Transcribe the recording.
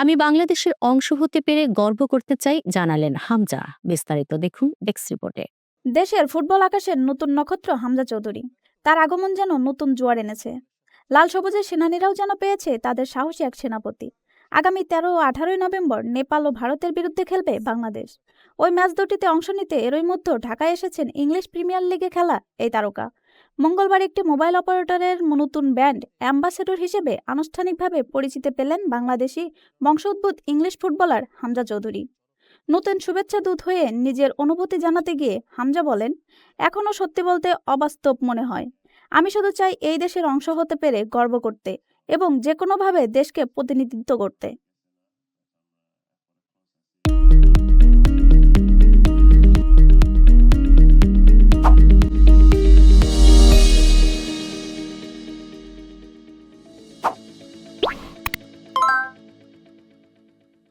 আমি বাংলাদেশের অংশ হতে পেরে গর্ব করতে চাই, জানালেন হামজা। বিস্তারিত দেখুন ডেস্ক রিপোর্টে। দেশের ফুটবল আকাশের নতুন নক্ষত্র হামজা চৌধুরী। তার আগমন যেন নতুন জোয়ার এনেছে। লাল সবুজের সেনানীরাও যেন পেয়েছে তাদের সাহসী এক সেনাপতি। আগামী তেরো ও আঠারোই নভেম্বর নেপাল ও ভারতের বিরুদ্ধে খেলবে বাংলাদেশ। ওই ম্যাচ দুটিতে অংশ নিতে এরই মধ্যে ঢাকায় এসেছেন ইংলিশ প্রিমিয়ার লিগে খেলা এই তারকা। মঙ্গলবার একটি মোবাইল অপারেটরের নতুন ব্যান্ড অ্যাম্বাসেডর হিসেবে আনুষ্ঠানিকভাবে পরিচিতি পেলেন বাংলাদেশি বংশোদ্ভূত ইংলিশ ফুটবলার হামজা চৌধুরী। নতুন শুভেচ্ছা দূত হয়ে নিজের অনুভূতি জানাতে গিয়ে হামজা বলেন এখনও সত্যি বলতে অবাস্তব মনে হয়। আমি শুধু চাই এই দেশের অংশ হতে পেরে গর্ব করতে এবং যে কোনোভাবে দেশকে প্রতিনিধিত্ব করতে।